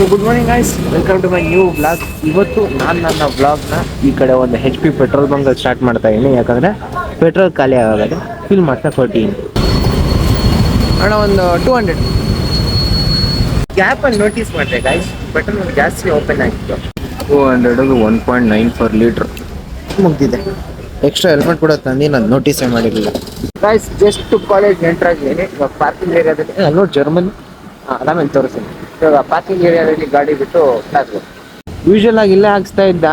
So good morning guys welcome to my new blog ಇವತ್ತು ನಾನು ನನ್ನ ಬ್ಲಾಗ್ನ ಈ ಕಡೆ ಒಂದು H P petrol bunk start ಮಾಡ್ತಾ ಇದ್ದೀನಿ ಯಾಕಂದರೆ ಪೆಟ್ರೋಲ್ ಖಾಲಿ ಆಗೋದು ಫಿಲ್ ಮಾಡ್ತಾ ಕೊಟ್ಟಿದ್ದೀನಿ ಅಣ್ಣ ಒಂದು ಟೂ ಹಂಡ್ರೆಡ್ ಗ್ಯಾಪಲ್ಲಿ ನೋಟಿಸ್ ಮಾಡಿದೆ ಗೈಸ್ ಪೆಟ್ರೋಲ್ ಜಾಸ್ತಿ ಓಪನ್ ಆಗಿತ್ತು. Two hundred one point nine four litre ಮುಗ್ದಿದೆ. ಎಕ್ಸ್ಟ್ರಾ ಹೆಲ್ಮೆಟ್ ಕೂಡ ತಂದು ನಾನು ನೋಟಿಸೇ ಮಾಡಿರಲಿಲ್ಲ ಗೈಸ್ ಜಸ್ಟ್ ಕಾಲೇಜ್ ಎಂಟ್ರಾಗಿದ್ದೀನಿ ಇವಾಗ ಪಾರ್ಕಿಂಗ್ ಏರಿಯಾದಲ್ಲಿ ನೋಡಿ ಜರ್ಮನಿ ಆಮೇಲೆ ತೋರಿಸ್ತೀನಿ. ಇವಾಗ ಪಾರ್ಕಿಂಗ್ ಏರಿಯಾದಲ್ಲಿ ಗಾಡಿ ಬಿಟ್ಟು ಹಾಕ್ಬೇಕು ಯೂಶಲ್ ಆಗಿ ಇಲ್ಲೇ ಹಾಕ್ಸ್ತಾ ಇದ್ದ.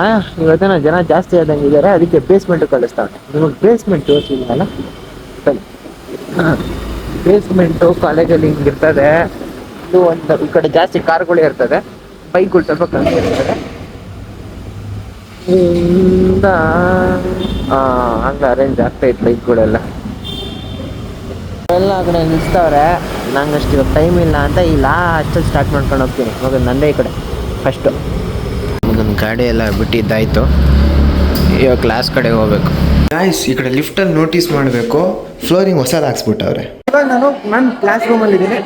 ಇವತ್ತಿನ ಜನ ಜಾಸ್ತಿ ಆದಂಗೆ ಇದ್ದಾರೆ ಅದಕ್ಕೆ ಬೇಸ್ಮೆಂಟ್ ಕಳಿಸ್ತಾವೆ ನಿಮಗೆ ಬೇಸ್ಮೆಂಟ್ ತೋರಿಸಿದ್ನಲ್ಲ? ಸರಿ. ಬೇಸ್ಮೆಂಟು ಕಾಲೇಜಲ್ಲಿ ಹಿಂಗಿರ್ತದೆ ಇದು ಒಂದು ಈ ಕಡೆ ಜಾಸ್ತಿ ಕಾರ್ಗಳು ಇರ್ತದೆ. ಬೈಕ್ಗಳು ಸ್ವಲ್ಪ ಕಮ್ಮಿ ಇರ್ತದೆ. ಇಂದ ಹಂಗ ಅರೇಂಜ್ ಆಗ್ತಾ ಇತ್ತು ಬೈಕ್ಗಳೆಲ್ಲ ಎಲ್ಲ ಕಡೆ ನಿಲ್ಸ್ತವ್ರೆ. ನಂಗೆ ಅಷ್ಟು ಇವಾಗ ಟೈಮ್ ಇಲ್ಲ ಅಂತ ಈ ಲಾಸ್ಟ್ ಸ್ಟಾರ್ಟ್ ಮಾಡ್ಕೊಂಡು ಹೋಗ್ತೀನಿ. ಇವಾಗ ನಂದೇ ಈ ಕಡೆ. ಫಸ್ಟು ನನ್ನ ಗಾಡಿ ಎಲ್ಲ ಬಿಟ್ಟಿದ್ದಾಯಿತು. ಇವಾಗ ಕ್ಲಾಸ್ ಕಡೆ ಹೋಗ್ಬೇಕು. ಗಾಯ್ಸ್ ಈ ಕಡೆ ಲಿಫ್ಟಲ್ಲಿ ನೋಟಿಸ್ ಮಾಡಬೇಕು. ಫ್ಲೋರಿಂಗ್ ಹೊಸದು ಹಾಕ್ಸ್ಬಿಟ್ಟವ್ರೆ. ಇವಾಗ ನಾನು ನನ್ನ ಕ್ಲಾಸ್ ರೂಮಲ್ಲಿದ್ದೀನಿ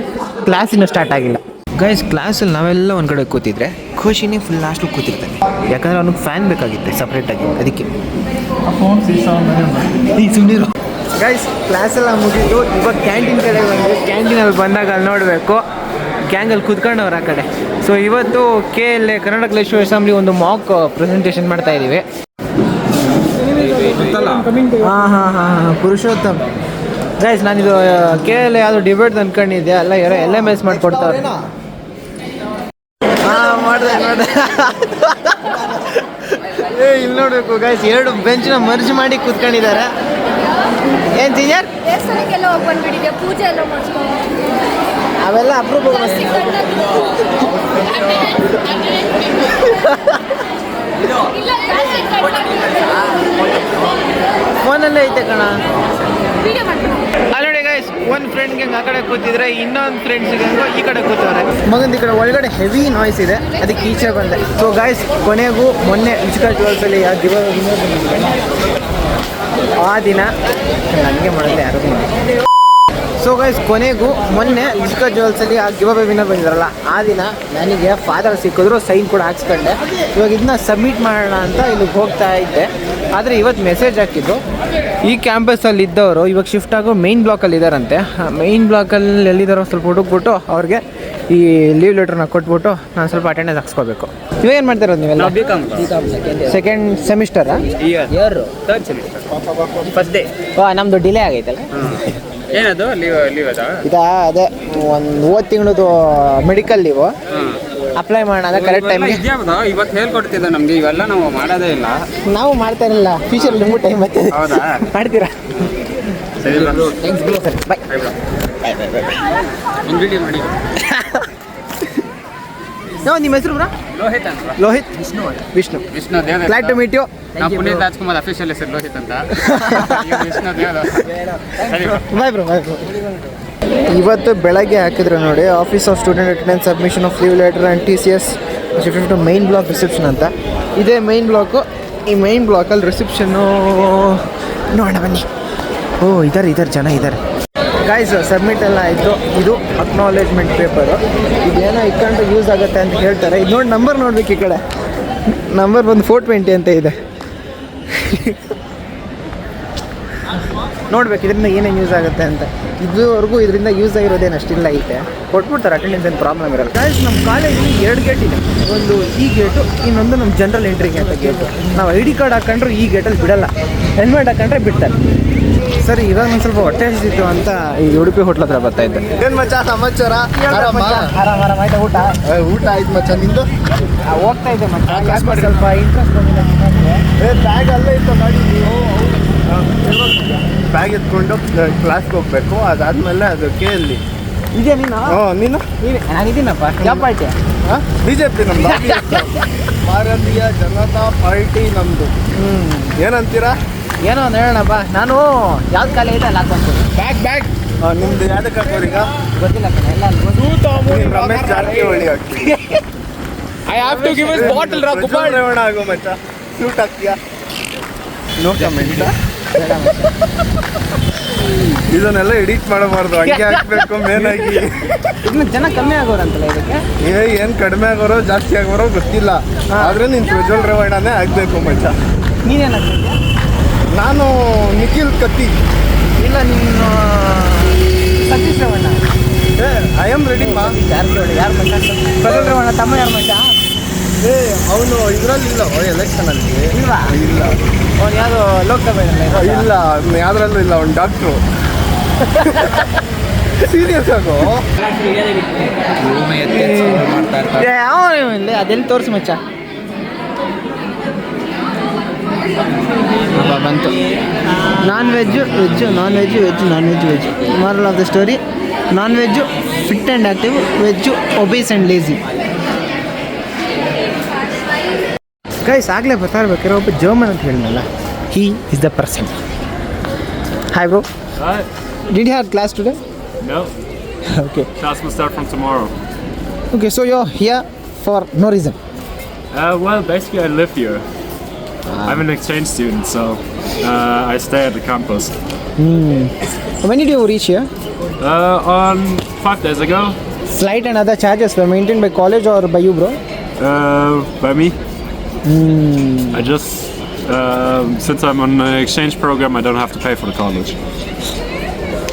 ಕ್ಲಾಸ್ ಇನ್ನೂ ಸ್ಟಾರ್ಟ್ ಆಗಿಲ್ಲ. ಗೈಸ್ ಕ್ಲಾಸಲ್ಲಿ ನಾವೆಲ್ಲ ಒಂದು ಕಡೆ ಕೂತಿದ್ರೆ ಖುಷಿನೇ ಫುಲ್ ಲಾಸ್ಟ್ ಕೂತಿರ್ತಾನೆ ಯಾಕಂದ್ರೆ ಅವ್ನಿಗೆ ಫ್ಯಾನ್ ಬೇಕಾಗಿತ್ತು ಸಪ್ರೇಟಾಗಿ ಅದಕ್ಕೆ. ಸುಮ್ಮನಿರು ಗೈಸ್ ಕ್ಲಾಸ್ ಎಲ್ಲ ಮುಗೀತು. ಇವಾಗ ಕ್ಯಾಂಟೀನ್ ಕಡೆ ಬಂದು ಕ್ಯಾಂಟೀನಲ್ಲಿ ಬಂದಾಗ ಅಲ್ಲಿ ನೋಡಬೇಕು. ಗ್ಯಾಂಗಲ್ಲಿ ಕೂತ್ಕೊಂಡವ್ರು ಆ ಕಡೆ. ಸೊ ಇವತ್ತು K L A Kannada Kaleshwara assembly ಒಂದು ಮಾಕ್ ಪ್ರೆಸೆಂಟೇಷನ್ ಮಾಡ್ತಾ ಇದ್ದೀವಿ ಹಾಂ ಹಾಂ ಹಾಂ ಹಾಂ, ಪುರುಷೋತ್ತಮ್. ಗೈಸ್ ನಾನಿದು ಕೆ ಎಲ್ ಯಾವುದು ಡಿಬೇಟ್ ಅನ್ಕೊಂಡಿದ್ದೆ. ಅಲ್ಲ, ಯಾರೋ ಎಲ್ ಎಂ ಎಸ್ ಮಾಡಿಕೊಡ್ತಾವ್ರೆ ಹಾಂ, ಮಾಡಿದೆ ಮಾಡಿದೆ. ಏ, ಇಲ್ಲಿ ನೋಡಬೇಕು ಗೈಸ್ ಎರಡು ಬೆಂಚ್ನ ಮರ್ಜ್ ಮಾಡಿ ಕೂತ್ಕೊಂಡಿದ್ದಾರೆ. ಏನು ಸೀನಿಯರ್ ದೇವಸ್ಥಾನಕ್ಕೆಲ್ಲ ಹೋಗಿ ಬಂದ್ಬಿಟ್ಟಿದೆ ಪೂಜೆ ಎಲ್ಲ ಮಾಡಿಸ್ಕೊಂಡು ಅವೆಲ್ಲ ಅಪ್ರೂಪ ಇಲ್ಲ ಫೋನಲ್ಲೇ ಐತೆ ಕಣ. ಅಲ್ಲೋಡಿ ಗೈಸ್ ಒಂದು ಫ್ರೆಂಡ್ಗೆ ಆ ಕಡೆ ಕೂತಿದ್ರೆ ಇನ್ನೊಂದು ಫ್ರೆಂಡ್ಸ್ಗೆ ಈ ಕಡೆ ಕೂತವ್ರೆ. ಮಗಂದ ಈ ಕಡೆ ಒಳಗಡೆ ಹೆವಿ ನಾಯ್ಸ್ ಇದೆ. ಅದಕ್ಕೆ ಈಚೆ ಬಂದೆ. ಸೊ ಗಾಯ್ಸ್ ಕೊನೆಗೂ ಮೊನ್ನೆ ಇನ್ಸ್ಟಾ ಜೋಲ್ಸಲ್ಲಿ ಆ ದಿವ ಆ ದಿನ ನನಗೆ ಮಾಡಿದ್ರೆ ಯಾರು ಸೊ ಗೈಸ್ ಕೊನೆಗೂ ಮೊನ್ನೆ ಇಸ್ಕಾ ಜುವೆಲ್ಸಲ್ಲಿ ಆ ಗಿವ ವಿನರ್ ಬಂದಿದ್ರಲ್ಲ, ಆ ದಿನ ನನಗೆ ಫಾದರ್ ಸಿಕ್ಕಿದ್ರು ಸೈನ್ ಕೂಡ ಹಾಕ್ಸ್ಕೊಂಡೆ. ಇವಾಗ ಇದನ್ನ ಸಬ್ಮಿಟ್ ಮಾಡೋಣ ಅಂತ ಇಲ್ಲಿಗೆ ಹೋಗ್ತಾ ಇದ್ದೆ. ಆದರೆ ಇವತ್ತು ಮೆಸೇಜ್ ಹಾಕಿದ್ದು, ಈ ಕ್ಯಾಂಪಸಲ್ಲಿ ಇದ್ದವರು ಇವಾಗ ಶಿಫ್ಟ್ ಆಗೋ ಮೈನ್ ಬ್ಲಾಕಲ್ಲಿ ಇದ್ದಾರಂತೆ ಮೈನ್ ಬ್ಲಾಕಲ್ಲಿ ಎಲ್ಲಿದ್ದಾರೋ ಸ್ವಲ್ಪ ಹುಡುಕ್ಬಿಟ್ಟು ಅವ್ರಿಗೆ ಈ ಲೀವ್ ಲೆಟರ್ನ ಕೊಟ್ಬಿಟ್ಟು ನಾನು ಸ್ವಲ್ಪ ಅಟೆಂಡೆನ್ಸ್ ಹಾಕ್ಸ್ಕೋಬೇಕು. ನೀವು ಏನು ಮಾಡ್ತಾ ಇರೋದು ನೀವೆಲ್ಲ second ಸೆಮಿಸ್ಟರಾ year third semester first day ಓ ನಮ್ಮದು ಡಿಲೇ ಆಗೈತಲ್ಲ? ಏನದು? ಲೀವ್ ಲೀವ್ ಅದ? ಇದಾ ಅದೇ ಒಂದು ಮೂವತ್ತು ತಿಂಗಳದು ಮೆಡಿಕಲ್ ಲೀವು ಅಪ್ಲೈ ಮಾಡೋಣ ಅಂದ್ರೆ ಕರೆಕ್ಟ್ ಟೈಮ್ಗೆ ಇವತ್ತು ಹೇಳ್ಕೊಡ್ತಿದ್ದ ನಮ್ಗೆ ಇವೆಲ್ಲ ನಾವು ಮಾಡೋದೇ ಇಲ್ಲ. ನಾವು ಮಾಡ್ತಾ ಇರಲಿಲ್ಲ. ಫ್ಯೂಚರ್ ನಿಮಗೂ ಟೈಮ್ ಬರ್ತದೆ. ಹೌದಾ? ಮಾಡ್ತೀರಾ? ಸರಿ ಬಾಯ್ ಬಾಯ್ ಒಂದು ವಿಡಿಯೋ ಮಾಡಿ. ನಾವು ನಿಮ್ಮ ಹೆಸರು ಬ್ರಾ? ಲೋಹಿತ್ ಅಂತ ಲೋಹಿತ್? ವಿಷ್ಣು ವಿಷ್ಣು. ವಿಷ್ಣು ದೇವ ಗ್ಲಾಡ್ ಟು ಮೀಟ್ ಯು ನಾನು ಪುನೀತ್ ರಾಜ್ಕುಮಾರ್ ಅಫಿಷಿಯಲ್ ಹೆಸರು ಲೋಹಿತ್ ಅಂತ. ಇವ್ನು ವಿಷ್ಣು ದೇವ ಸರಿ bro. Bye bro bye bro ಇವತ್ತು ಬೆಳಗ್ಗೆ ಹಾಕಿದ್ರು ನೋಡಿ office of student attendance submission of leave letter and T C S shift to main block reception ಅಂತ. ಇದೇ ಮೈನ್ ಬ್ಲಾಕು ಈ ಮೈನ್ ಬ್ಲಾಕಲ್ಲಿ ರಿಸೆಪ್ಷನ್ನು ನೋಡೋಣ ಬನ್ನಿ. ಓ ಇದಾರೆ ಇದ್ದಾರೆ ಜನ ಇದ್ದಾರೆ ಗಾಯ್ಸ್ ಸಬ್ಮಿಟ್ ಎಲ್ಲ ಆಯಿತು. ಇದು ಅಕ್ನಾಲೇಜ್ಮೆಂಟ್ ಪೇಪರು ಇದೇನೋ ಇಕ್ಕಂಡು ಯೂಸ್ ಆಗುತ್ತೆ ಅಂತ ಹೇಳ್ತಾರೆ. ಇದು ನೋಡಿ ನಂಬರ್ ನೋಡ್ಬೇಕು ಈ ಕಡೆ. ನಂಬರ್ ಬಂದು ಫೋರ್ ಟ್ವೆಂಟಿ ಅಂತ ಇದೆ. ನೋಡ್ಬೇಕು, ಇದರಿಂದ ಏನೇನು ಯೂಸ್ ಆಗುತ್ತೆ ಅಂತ. ಇದುವರೆಗೂ ಇದರಿಂದ ಯೂಸ್ ಆಗಿರೋದೇನು ಅಷ್ಟಿಲ್ಲ ಐತೆ. ಕೊಟ್ಬಿಡ್ತಾರೆ ಅಟೆಂಡೆನ್ಸ್ ಏನು ಪ್ರಾಬ್ಲಮ್ ಇರಲ್ಲ. ಗಾಯ್ಸ್ ನಮ್ಮ ಕಾಲೇಜಲ್ಲಿ ಎರಡು ಗೇಟ್ ಇದೆ. ಒಂದು ಈ ಗೇಟು ಇನ್ನೊಂದು ನಮ್ಮ ಜನರಲ್ ಎಂಟ್ರಿಗೆ ಅಂತ ಗೇಟು ನಾವು ಐ ಡಿ ಕಾರ್ಡ್ ಹಾಕೊಂಡ್ರು ಈ ಗೇಟಲ್ಲಿ ಬಿಡಲ್ಲ. ಹೆಲ್ಮೆಟ್ ಹಾಕೊಂಡ್ರೆ ಬಿಡ್ತಾರೆ. ಸರಿ ಇವಾಗ ಒಂದು ಸ್ವಲ್ಪ ಹೊಟ್ಟೆ ಹಸಿತ್ತು ಅಂತ ಈ ಉಡುಪಿ ಹೋಟ್ಲ ಹತ್ರ ಬರ್ತಾ ಇದ್ದೆ. ಏನ್ ಮಚ್ಚ ಸಮಾಚಾರ? ಆರಾಮ? ಆರಾಮ ಆರಾಮ ಆಯ್ತಾ ಊಟ? ಊಟ ಆಯ್ತು ಮಚ್ಚ ನಿಂದು? ಹೋಗ್ತಾ ಇದೆ ಮಚ್ಚ. ಸ್ವಲ್ಪ ಇಂಟ್ರೆಸ್ಟ್ ಬಂದಿಲ್ಲ ಏ ಬ್ಯಾಗ್ ಅಲ್ಲೇ ಇತ್ತು ಗಾಡಿ ಬ್ಯಾಗ್ ಎತ್ಕೊಂಡು ಕ್ಲಾಸ್ಗೆ ಹೋಗ್ಬೇಕು. ಅದಾದ್ಮೇಲೆ ಅದು ಕೆ ಅಲ್ಲಿ ಇದೆಯಾ ನೀನು? ನೀನು? ನೀನು. ನಾನಿದ್ದೀನಪ್ಪ ಯಾವ ಪಾರ್ಟಿ ಬಿ ಜೆ ಪಿ ನಮ್ದು. ಭಾರತೀಯ ಜನತಾ ಪಾರ್ಟಿ ನಮ್ದು. ಹ್ಞೂ ಏನಂತೀರಾ? ಏನೋ ಒಂದು ಹೇಳೋಣಪ್ಪ. ನಾನು ಯಾವ್ದು ಕಾಲ ಇದೆ ಅಲ್ಲಿ ಹಾಕೊಂತೀನಿ ಬ್ಯಾಕ್ ಬ್ಯಾಗ್ ನಿಮ್ದು ಯಾವ್ದಕ್ಕೆ ಹಾಕೋರೀಗ ಗೊತ್ತಿಲ್ಲ ಕಣ ಎಲ್ಲ Ramesh Jarkiholi ಹಾಕ್ತಿ I have to give is bottle ರಾ ಪ್ರಜ್ವಲ್ ರೇವಣ ಆಗೋ ಮಚ್ಚ. ಸೂಟ್ ಹಾಕ್ತೀಯಾ? No comment. ಇದನ್ನೆಲ್ಲ ಎಡಿಟ್ ಮಾಡಬಾರ್ದು. ಹಂಗೆ ಹಾಕ್ಬೇಕು ಮೇನ್ ಆಗಿ. ಇನ್ನು ಜನ ಕಮ್ಮಿ ಆಗೋರಂತಲ್ಲ ಇದಕ್ಕೆ? ಏ ಏನ್ ಕಡಿಮೆ ಆಗೋರೋ ಜಾಸ್ತಿ ಆಗೋರೋ ಗೊತ್ತಿಲ್ಲ. ಆದ್ರೆ ನಿನ್ ಪ್ರಜ್ವಲ್ ರೇವಣ್ಣನೇ ಆಗ್ಬೇಕು ಮಚ್ಚ ನೀನೇನ ನಾನು ನಿಖಿಲ್ ಕತ್ತಿ. ಇಲ್ಲ ನೀನು Satish Ravanna I am ready ಮಾ. ಯಾರು ಯಾರು ಮಚ್ಚ ಪ್ರಜ್ವಲ್ ರವಣ್ಣ ತಮ್ಮ ಯಾರು ಮಚ್ಚ ಏ ಅವನು ಇದ್ರಲ್ಲಿ ಇಲ್ಲ. ಎಲೆಕ್ಷನ್ ಅಲ್ಲಿ. ಇಲ್ವಾ? ಇಲ್ಲ. ಅವ್ನು ಯಾವುದು ಲೋಕಸಭೆಯಲ್ಲಿ ಇಲ್ಲ ಯಾವ್ದ್ರಲ್ಲೂ ಇಲ್ಲ ಅವ್ನು ಡಾಕ್ಟ್ರು ಸೀರಿಯಸ್ ಆಗೋ ಯಾವ ಇಲ್ಲಿ? ಅದೆಲ್ಲಿ ತೋರಿಸಿ ಮಚ್ಚ? ಬಂತು. Non veg veg non veg veg non veg veg moral of the story non veg fit and active veg obese and lazy guys ಆಗಲೇ ಬರ್ತಾ ಇರ್ಬೇಕಾದ್ರೆ ಒಬ್ಬ ಜರ್ಮನ್ ಅಂತ ಹೇಳಿದ್ನಲ್ಲ. He is the person hi bro Did you have class today? No. okay. Class will start from tomorrow. Okay, so you're here for no reason. Uh, well, basically, I live here. Ah. I'm an exchange student, so uh, I stay at the campus. Mm. When did you reach here? Uh, on five days ago. Flight and other charges were maintained by college or by you, bro? Uh, by me. Mm. I just uh, since I'm on an exchange program, I don't have to pay for the college.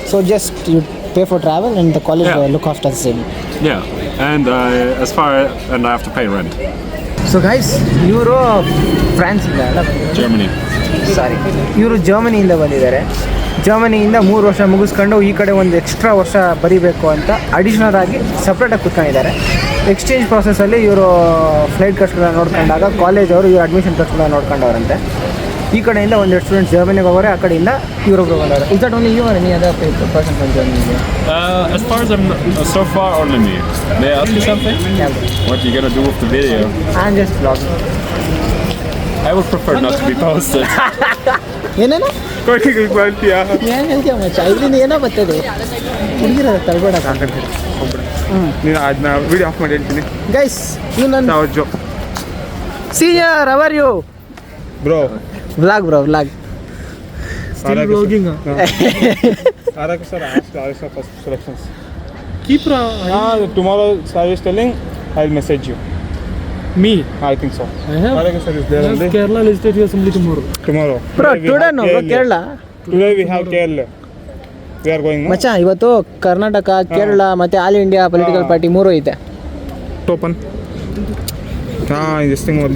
So just you pay for travel and the college Yeah. uh, look after the same. Yeah, and uh, as far and I have to pay rent. So guys ಇವರು ಫ್ರಾನ್ಸಿಂದ ಅಲ್ಲ Germany. ಸಾರಿ ಇವರು ಜರ್ಮನಿಯಿಂದ ಬಂದಿದ್ದಾರೆ ಜರ್ಮನಿಯಿಂದ ಮೂರು ವರ್ಷ ಮುಗಿಸ್ಕೊಂಡು ಈ ಕಡೆ ಒಂದು ಎಕ್ಸ್ಟ್ರಾ ವರ್ಷ ಬರಿಬೇಕು ಅಂತ ಅಡಿಷ್ನಲ್ ಆಗಿ ಸಪ್ರೇಟಾಗಿ ಕೂತ್ಕೊಂಡಿದ್ದಾರೆ ಎಕ್ಸ್ಚೇಂಜ್ ಪ್ರಾಸೆಸಲ್ಲಿ ಇವರು ಫ್ಲೈಟ್ ಖರ್ಚುಗಳನ್ನ ನೋಡ್ಕೊಂಡಾಗ ಕಾಲೇಜ್ ಅವರು ಇವರು ಅಡ್ಮಿಷನ್ ಖರ್ಚುಗಳನ್ನ ನೋಡ್ಕೊಂಡವ್ರಂತೆ ಈ ಕಡೆಯಿಂದ ಒಂದೆರಡು ಸ್ಟೂಡೆಂಟ್ಸ್ ಜರ್ಮನಿಗೆ ಹೋಗೋರೆ ಆ ಕಡೆಯಿಂದ ಇವರೊಬ್ರು ಬಂದವರು is that only you any other person from Germany Uh, as far as I'm so far, only me. May I ask you something? What you gonna do with the video? I am just blogging I would prefer not to be posted. ಏನೇನು? ಏನು ಹೇಳ್ತೀಯ ಮಚ್ಚ ಇಲ್ಲಿಂದ ಏನೋ ಬರ್ತದೆ. ಹುಡುಗಿರ ತಳ್ಬೇಡ ನೀನು ಅದನ್ನ video of ಮಾಡಿ ಹೇಳ್ತೀನಿ. ಗೈಸ್ ಇವ್ ನನ್ನ ಜೋ senior hour you bro blog bro blog still blogging ಆ ಆರಕ್ ಸರ್ ಆಯ್ತು ಫಸ್ಟ್ ಸೆಲೆಕ್ಷನ್ಸ್ ಕೀಪ್ ರ ಆ tomorrow sir is telling I will message you me I think so Arak sir is there ಅಲ್ಲಿ Kerala legislative assembly tomorrow tomorrow bro today no bro Kerala today we have Kerala we are going ಮಚ್ಚಾ ಇವತ್ತು ಕರ್ನಾಟಕ ಕೇರಳ ಮತ್ತೆ all India political party ಮೂರು ಐತೆ. ಟೋಪನ್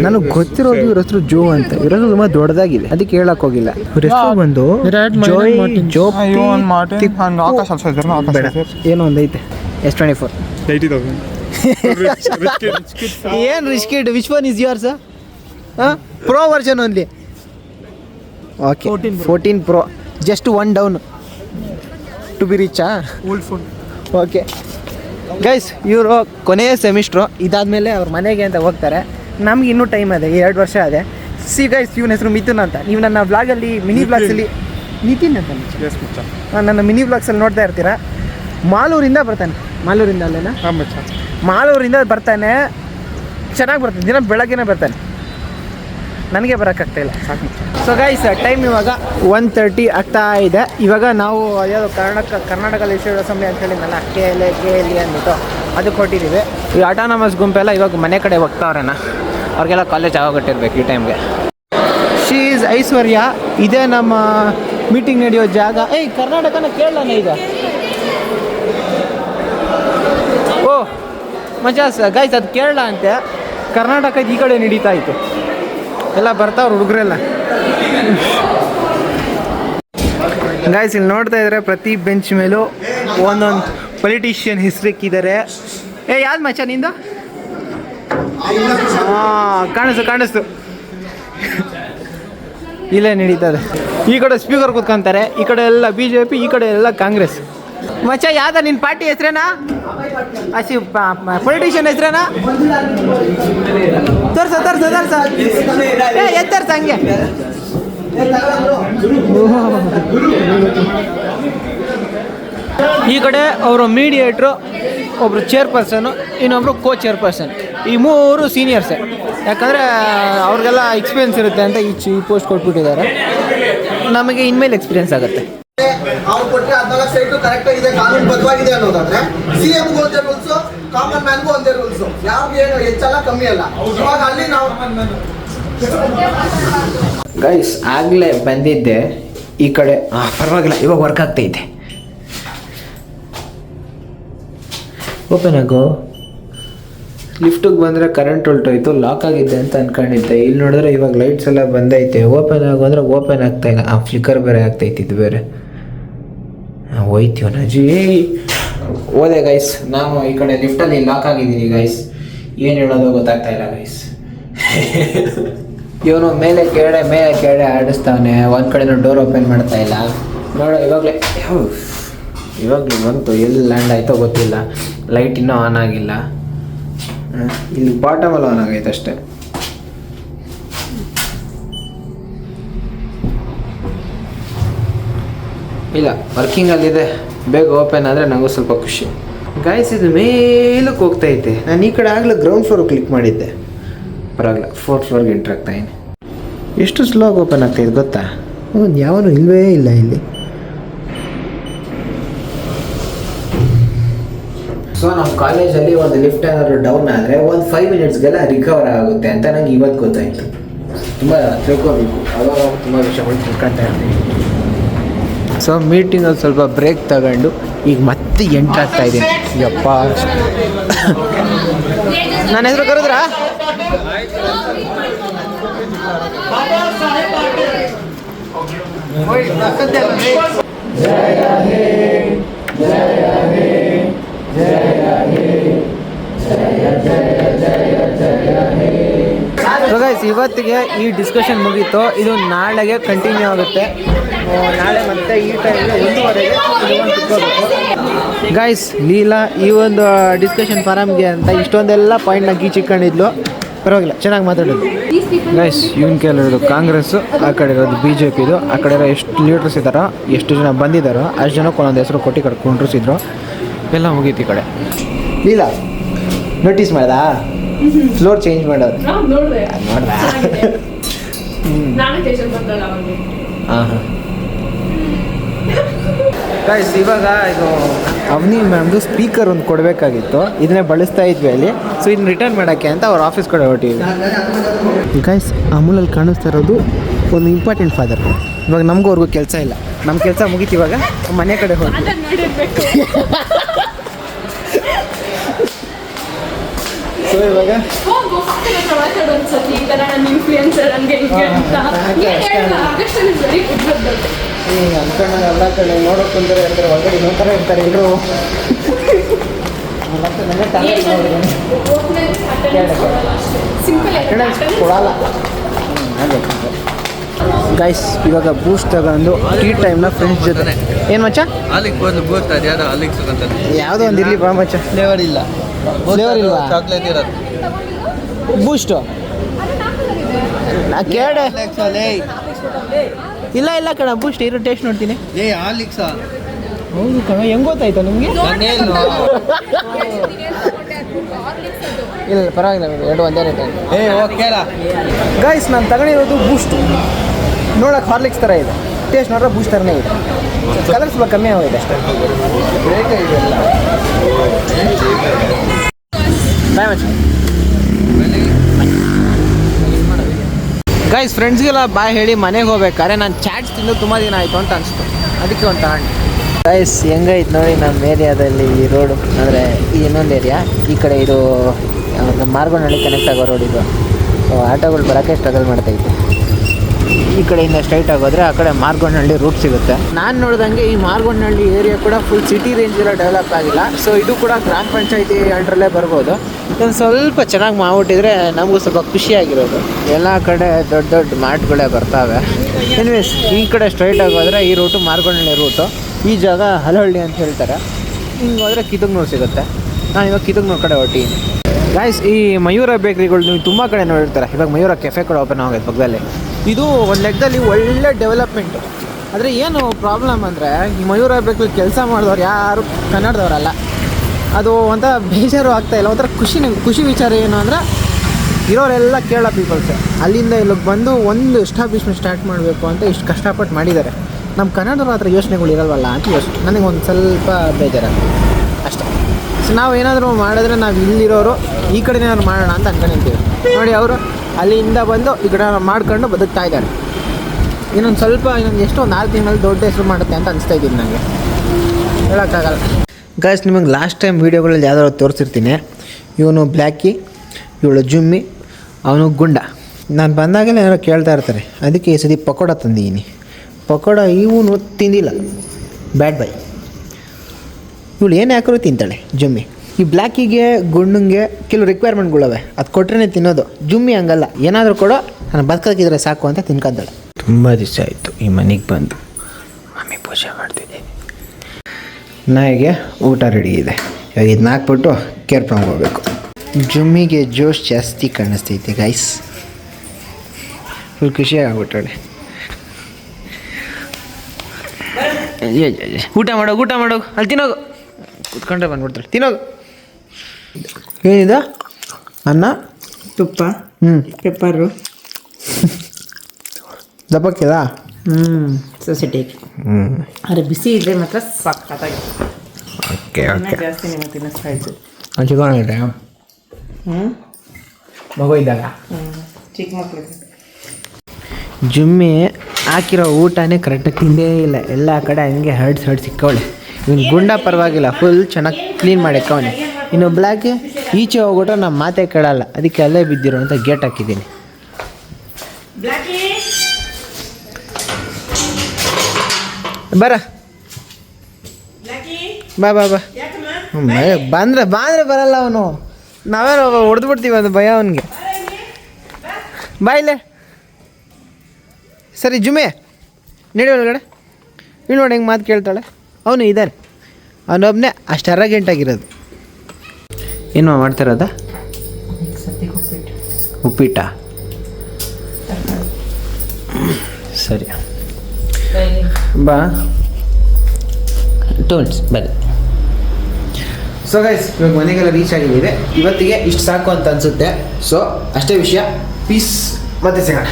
ನನಗೆ ಗೊತ್ತಿರೋದು ಇವ್ರ ಹೆಸರು ಜೋ ಅಂತ. ಇವ್ರ ಹೆಸರು ತುಂಬಾ ದೊಡ್ಡದಾಗಿದೆ. ಅದಕ್ಕೆ ಹೇಳಕ್ ಹೋಗಿಲ್ಲ. ಇವ್ರ ಹೆಸರು ಬಂದು. ಏನೋ ಒಂದೈತೆ. ಐತೆ S twenty four. 80,000. Risk it rich kid. ಏನು risk it which one is yours pro version only okay 14 fourteen pro just one down to be rich old phone okay guys ಇವರು ಕೊನೆಯ ಸೆಮಿಸ್ಟ್ರು. ಇದಾದಮೇಲೆ ಅವ್ರ ಮನೆಗೆ ಅಂತ ಹೋಗ್ತಾರೆ. ನಮ್ಗೆ ಇನ್ನೂ ಟೈಮ್ ಅದೇ ಎರಡು ವರ್ಷ ಅದೇ. ಸಿ ಗೈಸ್ ಇವನ ಹೆಸರು ಮಿಥುನ್ ಅಂತ. ನೀವು ನನ್ನ ಬ್ಲಾಗಲ್ಲಿ ಮಿನಿ ಬ್ಲಾಗ್ಸಲ್ಲಿ ನಿತಿನ್ ಅಂತ ನನ್ನ ಮಿನಿ ಬ್ಲಾಗ್ಸಲ್ಲಿ ನೋಡ್ತಾ ಇರ್ತೀರಾ? ಮಾಲೂರಿಂದ ಬರ್ತಾನೆ. ಮಾಲೂರಿಂದ ಅಲ್ಲೇನಾ. ಮಾಲೂರಿಂದ ಬರ್ತಾನೆ. ಚೆನ್ನಾಗಿ ಬರ್ತಾನೆ. ದಿನ ಬೆಳಗ್ಗೆನೇ ಬರ್ತಾನೆ. ನನಗೆ ಬರೋಕ್ಕಾಗ್ತಾ ಇಲ್ಲ. ಸಾಕು ಸೊ ಗೈಸ್ ಟೈಮ್ ಇವಾಗ ಒನ್ ತರ್ಟಿ ಆಗ್ತಾ ಇದೆ. ಇವಾಗ ನಾವು, ಯಾವುದು ಕರ್ನಾಟಕ ಕರ್ನಾಟಕ ಲೆಜಿಸ್ಲೇಟಿವ್ ಅಸೆಂಬ್ಲಿ ಅಂತ ಹೇಳಿದ್ನಲ್ಲ, ಕೆ ಎಲ್ ಕೆ ಎಲ್ ಅಂದ್ಬಿಟ್ಟು ಅದಕ್ಕೆ ಕೊಟ್ಟಿದ್ದೀವಿ. ಈ ಆಟಾನಮಸ್ ಗುಂಪೆಲ್ಲ ಇವಾಗ ಮನೆ ಕಡೆ ಹೋಗ್ತಾವ್ರೇನ? ಅವ್ರಿಗೆಲ್ಲ ಕಾಲೇಜ್ ಆಗೋಗಿಟ್ಟಿರ್ಬೇಕು ಈ ಟೈಮ್ಗೆ ಶೀ ಈಸ್ ಐಶ್ವರ್ಯ ಇದೇ ನಮ್ಮ ಮೀಟಿಂಗ್ ನಡೆಯೋ ಜಾಗ. ಏಯ್, ಕರ್ನಾಟಕನ ಕೇಳಲನೇ ಇದೆ ಓ, ಮಜಾಸ್ ಗೈಸ್ ಅದು ಕೇರಳ ಅಂತೆ. ಕರ್ನಾಟಕ ಈ ಕಡೆ ನಡೀತಾ ಇತ್ತು. ಎಲ್ಲ ಬರ್ತಾವ್ರು ಹುಡುಗರೆಲ್ಲ. ಗೈಸ್ ಇಲ್ಲಿ ನೋಡ್ತಾ ಇದ್ರೆ ಪ್ರತಿ ಬೆಂಚ್ ಮೇಲೂ ಒಂದೊಂದು ಪೊಲಿಟಿಷಿಯನ್ ಹೆಸರಿಕ್ಕಿದ್ದಾರೆ. ಏ ಯಾವ್ದು ಮಚ್ಚ ನಿಂದು? ಕಾಣಿಸ್ತು ಕಾಣಿಸ್ತು. ಇಲ್ಲೇ ನಡೀತದೆ. ಈ ಕಡೆ ಸ್ಪೀಕರ್ ಕೂತ್ಕೊಂತಾರೆ, ಈ ಕಡೆ ಎಲ್ಲ ಬಿ ಜೆ ಪಿ ಈ ಕಡೆ ಎಲ್ಲ ಕಾಂಗ್ರೆಸ್. ಮಚ್ಚ, ಯಾವ್ದ ನಿನ್ನ ಪಾರ್ಟಿ ಹೆಸರೇನಾ? ಅಸಿ ಪೊಲಿಟಿಷಿಯನ್ ಹೆಸರೇನಾ? ತೋರ್ಸ ತೋರ್ಸ ತೋರ್ಸ. ಏ ಎದ್ ತೋರ್ಸ ಹಂಗೆ. ಈ ಕಡೆ ಅವರು ಮೀಡಿಯೇಟ್ರು ಒಬ್ಬರು ಚೇರ್ಪರ್ಸನ್ನು ಇನ್ನೊಬ್ರು ಕೋ ಚೇರ್ಪರ್ಸನ್ ಈ ಮೂರು ಸೀನಿಯರ್ಸೇ ಯಾಕಂದರೆ, ಅವ್ರಿಗೆಲ್ಲ ಎಕ್ಸ್ಪೀರಿಯನ್ಸ್ ಇರುತ್ತೆ ಅಂತ ಈ ಚಿ ಪೋಸ್ಟ್ ಕೊಟ್ಬಿಟ್ಟಿದ್ದಾರೆ. ನಮಗೆ ಇನ್ಮೇಲೆ ಎಕ್ಸ್ಪೀರಿಯನ್ಸ್ ಆಗುತ್ತೆ. ಬದ್ಧವಾಗಿದೆ ಕಾಮನ್ ಮ್ಯಾನ್ಗೂ ಒಂದೇ ರೂಲ್ಸು ಯಾವ್ದು ಏನು ಹೆಚ್ಚಲ್ಲ, ಕಮ್ಮಿ ಅಲ್ಲ. ಇವಾಗ ಅಲ್ಲಿ ನಾವು ಗೈಸ್ ಆಗಲೇ ಬಂದಿದ್ದೆ. ಈ ಕಡೆ ಹಾಂ ಪರವಾಗಿಲ್ಲ, ಇವಾಗ ವರ್ಕ್ ಆಗ್ತೈತೆ ಓಪನ್ ಆಗೋ. ಲಿಫ್ಟಿಗೆ ಬಂದರೆ ಕರೆಂಟ್ ಹೊಲ್ಟೋಯ್ತು ಲಾಕ್ ಆಗಿದ್ದೆ ಅಂತ ಅನ್ಕೊಂಡಿದ್ದೆ. ಇಲ್ಲಿ ನೋಡಿದ್ರೆ ಇವಾಗ ಲೈಟ್ಸ್ ಎಲ್ಲ ಬಂದೈತೆ. ಓಪನ್ ಆಗು ಅಂದರೆ ಓಪನ್ ಇಲ್ಲ. ಆ ಫ್ಲಿಕರ್ ಬೇರೆ ಆಗ್ತೈತಿ ಇದು ಬೇರೆ. ಹೋಯ್ತೀವ ನಜಿ? ಓದೆ ಗೈಸ್ ನಾನು ಈ ಕಡೆ ಲಿಫ್ಟಲ್ಲಿ ಲಾಕ್ ಆಗಿದ್ದೀನಿ ಗೈಸ್ ಏನು ಹೇಳೋದು ಗೊತ್ತಾಗ್ತಾ ಇಲ್ಲ ಗೈಸ್ ಇವನು ಮೇಲೆ ಕೆಳಗಡೆ ಮೇಲೆ ಕೆಳಗಡೆ ಆಡಿಸ್ತಾವನೆ. ಒಂದು ಕಡೆನೂ ಡೋರ್ ಓಪನ್ ಮಾಡ್ತಾ ಇಲ್ಲ. ನೋಡ, ಇವಾಗಲೇ ಇವಾಗಲೇ ಬಂತು. ಎಲ್ಲಿ ಲ್ಯಾಂಡ್ ಆಯ್ತೋ ಗೊತ್ತಿಲ್ಲ. ಲೈಟ್ ಇನ್ನೂ ಆನ್ ಆಗಿಲ್ಲ. ಇಲ್ಲಿ ಇಲ್ಲಿ ಬಾಟಮಲ್ಲಿ ಆನ್ ಆಗೈತೆ ಅಷ್ಟೇ. ಇಲ್ಲ ವರ್ಕಿಂಗಲ್ಲಿದೆ ಬೇಗ ಓಪನ್ ಆದರೆ ನನಗೂ ಸ್ವಲ್ಪ ಖುಷಿ. ಗಾಯ್ಸ್ ಇದು ಮೇಲಕ್ಕೆ ಹೋಗ್ತೈತೆ ನಾನು ಈ ಕಡೆ ಆಗಲೇ ಗ್ರೌಂಡ್ ಫ್ಲೋರ್ ಕ್ಲಿಕ್ ಮಾಡಿದ್ದೆ. ಪರವಾಗಿಲ್ಲ. ಫೋರ್ತ್ ಫ್ಲೋರ್ಗೆ ಎಂಟ್ರ್ ಆಗ್ತಾಯಿನಿ ಎಷ್ಟು ಸ್ಲೋ ಆಗಿ ಓಪನ್ ಆಗ್ತಾಯಿದೆ ಗೊತ್ತಾ? ಒಂದು ಯಾವನು ಇಲ್ವೇ ಇಲ್ಲ ಇಲ್ಲಿ. ಸೊ ನಮ್ಮ ಕಾಲೇಜಲ್ಲಿ ಒಂದು ಲಿಫ್ಟ್ ಏನಾದರೂ ಡೌನ್ ಆದರೆ ಒಂದು ಫೈವ್ ಮಿನಿಟ್ಸ್ಗೆಲ್ಲ ರಿಕವರ್ ಆಗುತ್ತೆ ಅಂತ ನಂಗೆ ಇವತ್ತು ಗೊತ್ತಾಯಿತು. ತುಂಬ ತಿಳ್ಕೋಬೇಕು. ಅವಾಗ ತುಂಬ ವಿಷಯಗಳು ತಿಳ್ಕೊತಾ ಇರ್ತೀನಿ. ಸೊ ಮೀಟಿಂಗಲ್ಲಿ ಸ್ವಲ್ಪ ಬ್ರೇಕ್ ತಗೊಂಡು ಈಗ ಮತ್ತೆ ಎಂಟಾಗ್ತಾ ಇದ್ದೀನಿ ಯಪ್ಪ. ನನ್ನ ಹೆಸರು ಕರೆದ್ರಾ? ಗೈಸ್ ಇವತ್ತಿಗೆ ಈ ಡಿಸ್ಕಷನ್ ಮುಗೀತು. ಇದು ನಾಳೆಗೆ ಕಂಟಿನ್ಯೂ ಆಗುತ್ತೆ. ನಾಳೆ ಮತ್ತೆ ಈ ಟೈಮ್ಗೆ ಒಂದೂವರೆಗೆ ಗೈಸ್ ಲೀಲಾ ಈ ಒಂದು ಡಿಸ್ಕಷನ್ ಫಾರಮ್ಗೆ ಅಂತ ಇಷ್ಟೊಂದೆಲ್ಲ ಪಾಯಿಂಟ್ನ ಗೀಚಿಕೊಂಡಿದ್ಲು. ಪರವಾಗಿಲ್ಲ ಚೆನ್ನಾಗಿ ಮಾತಾಡೋದು. ಗೈಸ್ ಇವನ್ ಕೇಳಿರೋದು ಕಾಂಗ್ರೆಸ್ ಆ ಕಡೆ ಇರೋದು ಬಿ ಜೆ ಪಿದು ಆ ಕಡೆ ಇರೋ ಎಷ್ಟು ಲೀಡರ್ಸ್ ಇದ್ದಾರೋ ಎಷ್ಟು ಜನ ಬಂದಿದ್ದಾರೋ ಅಷ್ಟು ಜನಕ್ಕೆ ಒಂದೊಂದು ಹೆಸರು ಕೊಟ್ಟು ಕಡೆ ಕುಂಡ್ರಿಸಿದ್ರು ಎಲ್ಲ ಮುಗೀತು ಈ ಕಡೆ. ಲೀಲಾ ನೋಟಿಸ್ ಮಾಡ್ದಾ? ಫ್ಲೋರ್ ಚೇಂಜ್ ಮಾಡೋದು. ನೋಡ್ದೆ. ಅವಾಗ ಹಾಂ ಹಾಂ ಗೈಸ್ ಇವಾಗ ಇದು ಅವನಿ ಮ್ಯಾಮ್ದು ಸ್ಪೀಕರ್ ಒಂದು ಕೊಡಬೇಕಾಗಿತ್ತು. ಇದನ್ನೇ ಬಳಸ್ತಾ ಇದ್ವಿ ಅಲ್ಲಿ. ಸೊ ಇದನ್ನ ರಿಟರ್ನ್ ಮಾಡೋಕ್ಕೆ ಅಂತ ಅವ್ರ ಆಫೀಸ್ ಕಡೆ ಹೊರಟಿವಿ. ಗೈಸ್ ಅಮೂಲಲ್ಲಿ ಕಾಣಿಸ್ತಾ ಇರೋದು ಒಂದು ಇಂಪಾರ್ಟೆಂಟ್ ಫಾದರ್ ಇವಾಗ ನಮಗೂ ಅವ್ರಿಗೂ ಕೆಲಸ ಇಲ್ಲ. ನಮ್ಮ ಕೆಲಸ ಮುಗೀತು ಇವಾಗ. ಮನೆ ಕಡೆ ಹೋಗಿ. ಸೊ ಇವಾಗ ಹೋಗು ಫಾದರ್ ಹತ್ರ ಮಾತಾಡು ಒಂದ್ಸತಿ ಈ ಥರ ನನ್ನ ಇನ್ಫ್ಲೂಯೆನ್ಸರ್ ಹಂಗೆ ಹಿಂಗೆ ಅನ್ಕೊಂಡ ಎಲ್ಲ ಕಡೆ ನೋಡೋಕೆ ಅಂದರೆ ಹೇಳ್ತಾರೆ ಒಳಗಡೆ ಇನ್ನೊಂದು ಥರ ಇರ್ತಾರೆ ಎಲ್ಲರೂ ಕೊಡಲ್ಲ ಗೈಸ್ ಇವಾಗ ಬೂಸ್ಟ್ ತಗೊಂಡು ಟೀ ನ ಫ್ರೆಂಡ್ಸ್ ಜೊತೆ. ಏನು ಮಚ್ಚ? ಅಲ್ಲಿಗೆ ಬಂದು ಬೂಸ್ಟ್ ಅದು ಯಾರೋ ಅಲ್ಲಿಗೆ ತಗೊಂತಾರೆ. ಯಾವುದೋ ಒಂದು ಇರಲಿ ಬಾ ಮಚ್ಚ. ಫ್ಲೇವರ್ ಇಲ್ಲ. ಫ್ಲೇವರ್ ಇಲ್ಲ ಚಾಕ್ಲೇಟ್ ಇರೋದು ಬೂಸ್ಟು ನಾ ಕೇಳೆ ಲೇ ಇಲ್ಲ ಇಲ್ಲ ಕಣ ಬೂಸ್ಟ್ ಇರೋ ಟೇಸ್ಟ್ ನೋಡ್ತೀನಿ. ಹಾರ್ಲಿಕ್ಸ್ ಆಲಿಕ್ಸ ಹೌದು ಕಣ ಹೆಂಗ್ ಗೊತ್ತಾಯ್ತು ನಿಮಗೆ? ನಾನೇನು ಇಲ್ಲ ಪರವಾಗಿಲ್ಲ ಮೇಡಮ್ ಎರಡು ಒಂದೇ ರೇಟ್ ಏ ಓಕೆ ಗೈಸ್ ನಾನು ತಗೊಂಡಿರೋದು ಬೂಸ್ಟ್ ನೋಡಕ್ಕೆ ಹಾರ್ಲಿಕ್ಸ್ ಥರ ಇದೆ. ಟೇಸ್ಟ್ ನೋಡ್ರೆ ಬೂಸ್ಟ್ ಥರನೇ ಇದೆ. ಕಲರ್ ಸ್ವಲ್ಪ ಕಮ್ಮಿ ಆಗಿದೆ ಅಷ್ಟೇ. ಬಾಯ್ ಮಚ್ಚ ಗೈಸ್ ಫ್ರೆಂಡ್ಸ್ಗೆಲ್ಲ ಬಾಯ್ ಹೇಳಿ ಮನೆಗೆ ಹೋಗ್ಬೇಕಾದ್ರೆ ನಾನು ಚಾಟ್ಸ್ ತಿಂದು ತುಂಬ ದಿನ ಆಯಿತು ಅಂತ ಅನಿಸ್ತು. ಅದಕ್ಕೆ ಒಂದು ತಗೊಂಡು. ಗೈಸ್ ಹೆಂಗೈತೆ ನೋಡಿ ನಮ್ಮ ಏರಿಯಾದಲ್ಲಿ ಈ ರೋಡು ಅಂದರೆ ಈ ಇನ್ನೊಂದು ಏರಿಯಾ ಈ ಕಡೆ ಇದು ಒಂದು ಮಾರ್ಗೋನಹಳ್ಳಿ ಕನೆಕ್ಟ್ ಆಗೋ ರೋಡ್ ಇದು. ಸೊ ಆಟೋಗಳು ಬರೋಕ್ಕೆ ಸ್ಟ್ರಗಲ್ ಮಾಡ್ತೈತೆ ಈ ಕಡೆಯಿಂದ ಸ್ಟ್ರೈಟ್ ಆಗೋದ್ರೆ ಆ ಕಡೆ ಮಾರ್ಗೋನಹಳ್ಳಿ ರೂಟ್ ಸಿಗುತ್ತೆ. ನಾನು ನೋಡ್ದಂಗೆ ಈ ಮಾರ್ಗೋನಹಳ್ಳಿ ಏರಿಯಾ ಕೂಡ ಫುಲ್ ಸಿಟಿ ರೇಂಜ್ ಎಲ್ಲ ಡೆವಲಪ್ ಆಗಿಲ್ಲ. ಸೊ ಇದು ಕೂಡ ಗ್ರಾಮ ಪಂಚಾಯತಿ ಅಂಡ್ರಲ್ಲೇ ಬರ್ಬೋದು. ಒಂದು ಸ್ವಲ್ಪ ಚೆನ್ನಾಗಿ ಮಾಡ್ಬಿಟ್ಟಿದ್ರೆ ನಮಗೂ ಸ್ವಲ್ಪ ಖುಷಿಯಾಗಿರೋದು. ಎಲ್ಲ ಕಡೆ ದೊಡ್ಡ ದೊಡ್ಡ ಮಾರ್ಟ್ಗಳೇ ಬರ್ತಾವೆ. ಎನಿವೇಸ್ ಈ ಕಡೆ ಸ್ಟ್ರೈಟಾಗಿ ಹೋದರೆ ಈ ರೂಟು ಮಾರ್ಗೋನಹಳ್ಳಿ ರೂಟು ಈ ಜಾಗ ಹಲಹಳ್ಳಿ ಅಂತ ಹೇಳ್ತಾರೆ. ಹಿಂಗೆ ಹೋದರೆ ಕಿತುಗ್ನೂರು ಸಿಗುತ್ತೆ. ನಾನು ಇವಾಗ ಕಿತುಗ್ನೂರು ಕಡೆ ಹೊಟ್ಟಿದ್ದೀನಿ ಗಾಯ್ಸ್ ಈ ಮಯೂರ ಬೇಕ್ರಿಗಳು ನೀವು ತುಂಬ ಕಡೆ ನೋಡಿರ್ತಾರೆ. ಇವಾಗ ಮಯೂರ ಕೆಫೆ ಕೂಡ ಓಪನ್ ಆಗೋದು ಪಕ್ಕದಲ್ಲಿ. ಇದು ಒಂದು ಲೆಕ್ಕದಲ್ಲಿ ಒಳ್ಳೆ ಡೆವಲಪ್ಮೆಂಟು ಆದರೆ ಏನು ಪ್ರಾಬ್ಲಮ್ ಅಂದರೆ, ಈ ಮಯೂರ ಬೇಕ್ರಿ ಕೆಲಸ ಮಾಡಿದವ್ರು ಯಾರು ಕನ್ನಡದವರಲ್ಲ. ಅದು ಒಂಥರ ಬೇಜಾರು ಇಲ್ಲ, ಒಂಥರ ಖುಷಿ ಖುಷಿ ವಿಚಾರ ಏನು ಅಂದರೆ ಇರೋರೆಲ್ಲ ಕೇರಳ ಪೀಪಲ್ಸ್ ಅಲ್ಲಿಂದ ಇಲ್ಲಿಗೆ ಬಂದು ಒಂದು ಎಸ್ಟಾಬ್ಲಿಷ್ಮೆಂಟ್ ಸ್ಟಾರ್ಟ್ ಮಾಡಬೇಕು ಅಂತ ಇಷ್ಟು ಕಷ್ಟಪಟ್ಟು ಮಾಡಿದ್ದಾರೆ ನಮ್ಮ ಕನ್ನಡದವ್ರ ಹತ್ರ ಯೋಚನೆಗಳು ಇರಲ್ವಲ್ಲ ಅಂತ ಯೋಚನೆ. ನನಗೆ ಒಂದು ಸ್ವಲ್ಪ ಬೇಜಾರು ಅಷ್ಟೇ. ಸೊ ನಾವು ಏನಾದರೂ ಮಾಡಿದ್ರೆ ನಾವು ಇಲ್ಲಿರೋರು ಈ ಕಡೆ ಏನಾದ್ರು ಮಾಡೋಣ ಅಂತ ಅನ್ಕೊಂಡಿರ್ತೀವಿ ನೋಡಿ ಅವರು ಅಲ್ಲಿಂದ ಬಂದು ಈ ಕಡೆ ಮಾಡ್ಕೊಂಡು ಬದುಕ್ತಾ ಇದ್ದಾರೆ. ಇನ್ನೊಂದು ಸ್ವಲ್ಪ ಇನ್ನೊಂದು ಎಷ್ಟೋ ನಾಲ್ಕು ತಿಂಗಳಲ್ಲಿ ದೊಡ್ಡ ಹೆಸರು ಮಾಡುತ್ತೆ ಅಂತ ಅನಿಸ್ತಾ ಇದ್ದೀನಿ ನನಗೆ ಹೇಳೋಕ್ಕಾಗಲ್ಲ. ಗೈಸ್ ನಿಮಗೆ ಲಾಸ್ಟ್ ಟೈಮ್ ವೀಡಿಯೋಗಳಲ್ಲಿ ಯಾವ್ದಾದ್ರು ತೋರಿಸಿರ್ತೀನಿ. ಇವನು ಬ್ಲ್ಯಾಕಿ ಇವಳು ಜುಮ್ಮಿ ಅವನು ಗುಂಡ ನಾನು ಬಂದಾಗೆಲ್ಲ ಏನಾರು ಕೇಳ್ತಾ ಇರ್ತಾರೆ. ಅದಕ್ಕೆ ಈ ಸತಿ ಪಕೋಡ ತಂದಿದ್ದೀನಿ. ಪಕೋಡ ಇವನು ತಿಂದಿಲ್ಲ. ಬ್ಯಾಡ್ ಬೈ ಇವಳು ಏನು ಹಾಕಿದ್ರು ತಿಂತಾಳೆ? ಜುಮ್ಮಿ ಈ ಬ್ಲ್ಯಾಕಿಗೆ ಗುಂಡಂಗೆ ಕೆಲವು ರಿಕ್ವೈರ್ಮೆಂಟ್ಗಳವೆ ಅದು ಕೊಟ್ರೇ ತಿನ್ನೋದು. ಜುಮ್ಮಿ ಹಂಗಲ್ಲ. ಏನಾದರೂ ಕೊಡೋ. ನಾನು ಬದುಕೋಕ್ಕಿದ್ರೆ ಸಾಕು ಅಂತ ತಿನ್ಕೊಂತಾಳೆ. ತುಂಬ ದಿವಸ ಆಯಿತು ಈ ಮನೆಗೆ ಬಂದು. ನಾಯಿಗೆ ಊಟ ರೆಡಿ ಇದೆ. ಇವಾಗ ಇದನ್ನ ಹಾಕ್ಬಿಟ್ಟು ಕೇರ್ಕೊಂಡು ಹೋಗ್ಬೇಕು. ಜುಮ್ಮಿಗೆ ಜೋಶ್ ಜಾಸ್ತಿ ಕಾಣಿಸ್ತೈತೆ ಗೈಸ್ ಫುಲ್ ಖುಷಿಯಾಗಿ ಆಗ್ಬಿಟ್ಟಾಳೆ ಊಟ ಮಾಡೋ ಊಟ ಮಾಡೋಗು ಅಲ್ಲಿ ತಿನ್ನೋಗು. ಕುತ್ಕೊಂಡ್ರೆ ಬಂದ್ಬಿಡ್ತಾಳೆ ತಿನ್ನೋಗು. ಏನಿದೆ? ಅನ್ನ? ತುಪ್ಪ. ಹ್ಞೂ ಪೆಪ್ಪರು. ದಪ್ಪಕ್ಕಿದ ಹ್ಞೂ ಸೊಸೈಟಿಗೆ ಹ್ಞೂ ಆದರೆ ಬಿಸಿ ಇದ್ರೆ ಮಾತ್ರ ಸಕ್ಕತ್ತಾಗಿ ಓಕೆ ಓಕೆ ಜಾಸ್ತಿ ನಿಮಗೆ ತಿನ್ನಿಸ್ತಾ ಹಂಚ್ಕೊಂಡಿದ್ರೆ ಹ್ಞೂ ಮಗು ಇದ್ದಾಗ. ಹ್ಞೂ ಚಿಕ್ಕ ಜುಮ್ಮಿ ಹಾಕಿರೋ ಊಟನೇ ಕರೆಕ್ಟಾಗಿ ತಿಂದೇ ಇಲ್ಲ. ಎಲ್ಲ ಕಡೆ ಹಂಗೆ ಹರ್ಡ್ಸ್ ಹರ್ಡ್ಸ್ ಸಿಕ್ಕವಳೆ ಇವ್ನು ಗುಂಡ ಪರವಾಗಿಲ್ಲ. ಫುಲ್ ಚೆನ್ನಾಗಿ ಕ್ಲೀನ್ ಮಾಡಿಕ್ಕವನೆ. ಇನ್ನು ಬ್ಲ್ಯಾಕ್ ಈಚೆ ಹೋಗ್ಬಿಟ್ರೆ ನಮ್ಮ ಮಾತೇ ಕೇಳಲ್ಲ. ಅದಕ್ಕೆ ಅಲ್ಲೇ ಬಿದ್ದಿರೋ ಅಂತ ಗೇಟ್ ಹಾಕಿದ್ದೀನಿ. ಬರ. ಬಾ ಬಾ ಬಾ. ಬಂದ್ರೆ ಬಾಂದ್ರೆ ಬರಲ್ಲ ಅವನು. ನಾವೇ ಹೊಡೆದು ಬಿಡ್ತೀವಿ ಅದು ಭಯ ಅವನಿಗೆ. ಬಾ ಇಲ್ಲೇ. ಸರಿ ಜುಮೆ. ನೀಡಿ ಒಳಗಡೆ. ಇಲ್ಲಿ ನೋಡಿ ಹೆಂಗೆ ಮಾತು ಕೇಳ್ತಾಳೆ. ಅವನು ಇದ್ದಾನೆ ಅವನೊಬ್ಬನೇ ಅಷ್ಟು ಅರಗೆಂಟಾಗಿರೋದು ಏನು ಮಾಡ್ತಿರೋದ ಉಪ್ಪಿಟ್ಟ. ಸರಿ. ಬಾ ಟೋಲ್ಸ್ ಬನ್ನಿ. ಸೊ ಗೈಸ್ ಇವಾಗ ಮನೆಗೆಲ್ಲ ರೀಚ್ ಆಗಿದ್ದೀವಿ. ಇವತ್ತಿಗೆ ಇಷ್ಟು ಸಾಕು ಅಂತ ಅನಿಸುತ್ತೆ. ಸೊ ಅಷ್ಟೇ ವಿಷಯ. ಪೀಸ್ ಮತ್ತೆ ಸಿಗೋಣ.